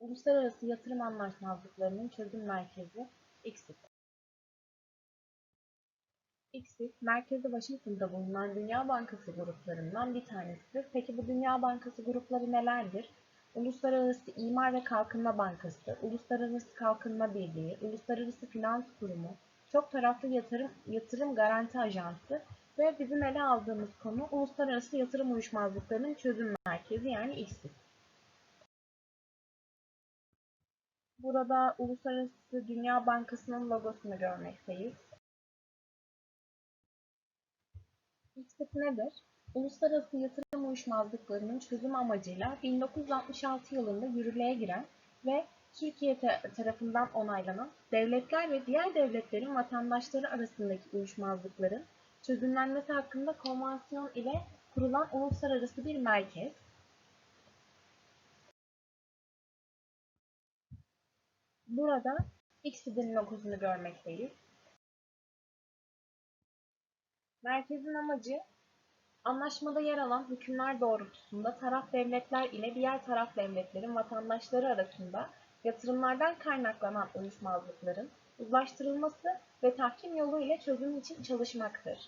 Uluslararası Yatırım Anlaşmazlıklarının Çözüm Merkezi ICSID. ICSID, merkezi Washington'da bulunan Dünya Bankası gruplarından bir tanesidir. Peki bu Dünya Bankası grupları nelerdir? Uluslararası İmar ve Kalkınma Bankası, Uluslararası Kalkınma Birliği, Uluslararası Finans Kurumu, Çok Taraflı Yatırım, Yatırım Garanti Ajansı ve bizim ele aldığımız konu Uluslararası Yatırım Uyuşmazlıklarının Çözüm Merkezi yani ICSID. Burada Uluslararası Dünya Bankası'nın logosunu görmekteyiz. İKSİT nedir? Uluslararası Yatırım Uyuşmazlıklarının çözüm amacıyla 1966 yılında yürürlüğe giren ve Türkiye tarafından onaylanan devletler ve diğer devletlerin vatandaşları arasındaki uyuşmazlıkların çözümlenmesi hakkında konvansiyon ile kurulan uluslararası bir merkez. Burada İKSİD'in logosunu görmekteyiz. Merkezin amacı, anlaşmada yer alan hükümler doğrultusunda taraf devletler ile diğer taraf devletlerin vatandaşları arasında yatırımlardan kaynaklanan uyuşmazlıkların uzlaştırılması ve tahkim yolu ile çözüm için çalışmaktır.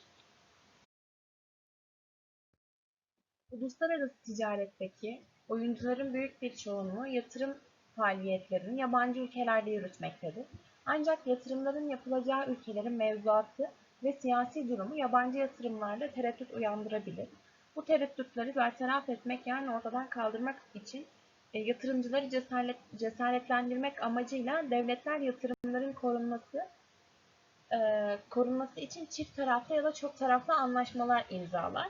Uluslararası ticaretteki oyuncuların büyük bir çoğunluğu yatırım faaliyetlerini yabancı ülkelerde yürütmektedir. Ancak yatırımların yapılacağı ülkelerin mevzuatı ve siyasi durumu yabancı yatırımlarda tereddüt uyandırabilir. Bu tereddütleri bertaraf etmek yani ortadan kaldırmak için e, yatırımcıları cesaret, cesaretlendirmek amacıyla devletler yatırımların korunması e, korunması için çift taraflı ya da çok taraflı anlaşmalar imzalar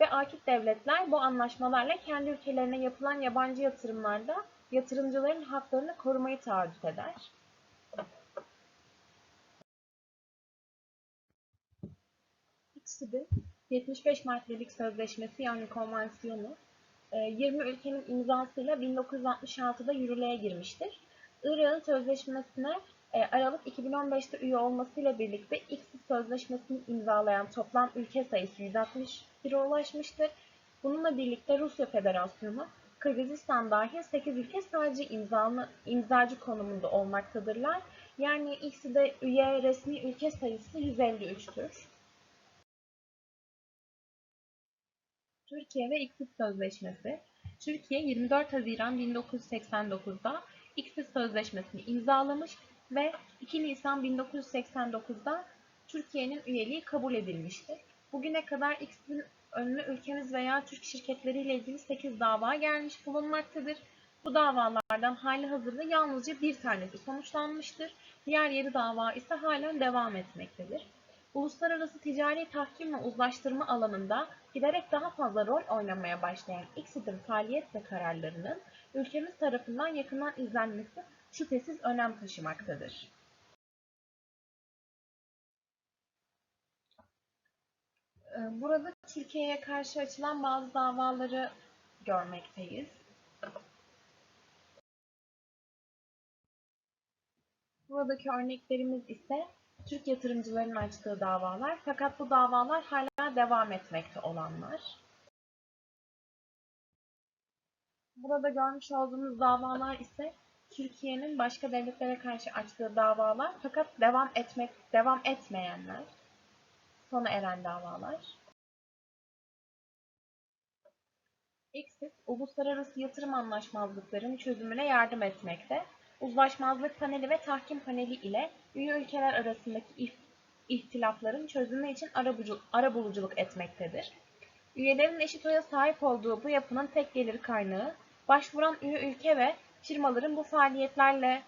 ve akif devletler bu anlaşmalarla kendi ülkelerine yapılan yabancı yatırımlarda yatırımcıların haklarını korumayı taahhüt eder. İkisi 75 maddelik sözleşmesi yani konvansiyonu 20 e, ülkenin imzasıyla 1966'da yürürlüğe girmiştir. Irak'ın sözleşmesine e, Aralık 2015'te üye olmasıyla birlikte İKSİ sözleşmesini imzalayan toplam ülke sayısı 161'e ulaşmıştır. Bununla birlikte Rusya Federasyonu, Kırgızistan dahil 8 ülke sadece imzalı, imzacı konumunda olmaktadırlar. Yani İKSİ'de üye resmi ülke sayısı 153'tür. Türkiye ve İKSİD Sözleşmesi Türkiye 24 Haziran 1989'da İKSİD Sözleşmesi'ni imzalamış ve 2 Nisan 1989'da Türkiye'nin üyeliği kabul edilmiştir. Bugüne kadar İKSİD'in önüne ülkemiz veya Türk şirketleriyle ilgili 8 dava gelmiş bulunmaktadır. Bu davalardan hali hazırda yalnızca bir tanesi sonuçlanmıştır. Diğer 7 dava ise halen devam etmektedir. Uluslararası ticari tahkim ve uzlaştırma alanında giderek daha fazla rol oynamaya başlayan İKSİD'in faaliyet ve kararlarının ülkemiz tarafından yakından izlenmesi şüphesiz önem taşımaktadır. Ee, burada Türkiye'ye karşı açılan bazı davaları görmekteyiz. Buradaki örneklerimiz ise Türk yatırımcıların açtığı davalar fakat bu davalar hala devam etmekte olanlar. Burada görmüş olduğunuz davalar ise Türkiye'nin başka devletlere karşı açtığı davalar fakat devam etmek devam etmeyenler. Sona eren davalar. Exit, uluslararası yatırım anlaşmazlıklarının çözümüne yardım etmekte uzlaşmazlık paneli ve tahkim paneli ile üye ülkeler arasındaki ihtilafların çözümü için arabuluculuk etmektedir. Üyelerin eşit oya sahip olduğu bu yapının tek gelir kaynağı, başvuran üye ülke ve firmaların bu faaliyetlerle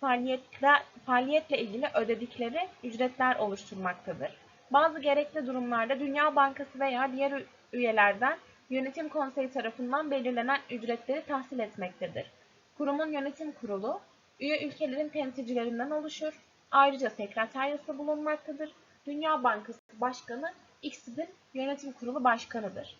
faaliyetle, faaliyetle ilgili ödedikleri ücretler oluşturmaktadır. Bazı gerekli durumlarda Dünya Bankası veya diğer üyelerden yönetim konseyi tarafından belirlenen ücretleri tahsil etmektedir. Kurumun yönetim kurulu, üye ülkelerin temsilcilerinden oluşur. Ayrıca sekreteryası bulunmaktadır. Dünya Bankası Başkanı İKSİD'in yönetim kurulu başkanıdır.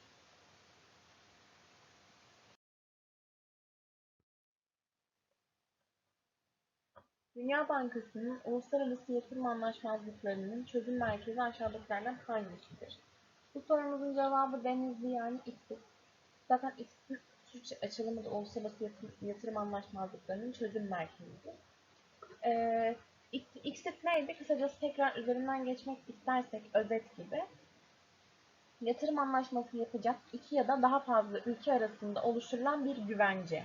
Dünya Bankası'nın uluslararası yatırım anlaşmazlıklarının çözüm merkezi aşağıdakilerden hangisidir? Bu sorumuzun cevabı denizli yani İKSİD. Zaten İKSİD Türkçe açılımı da Uluslararası Yatırım, Anlaşmazlıklarının Çözüm Merkezi'dir. Ee, İK- İKSİT neydi? Kısacası tekrar üzerinden geçmek istersek özet gibi. Yatırım anlaşması yapacak iki ya da daha fazla ülke arasında oluşturulan bir güvence.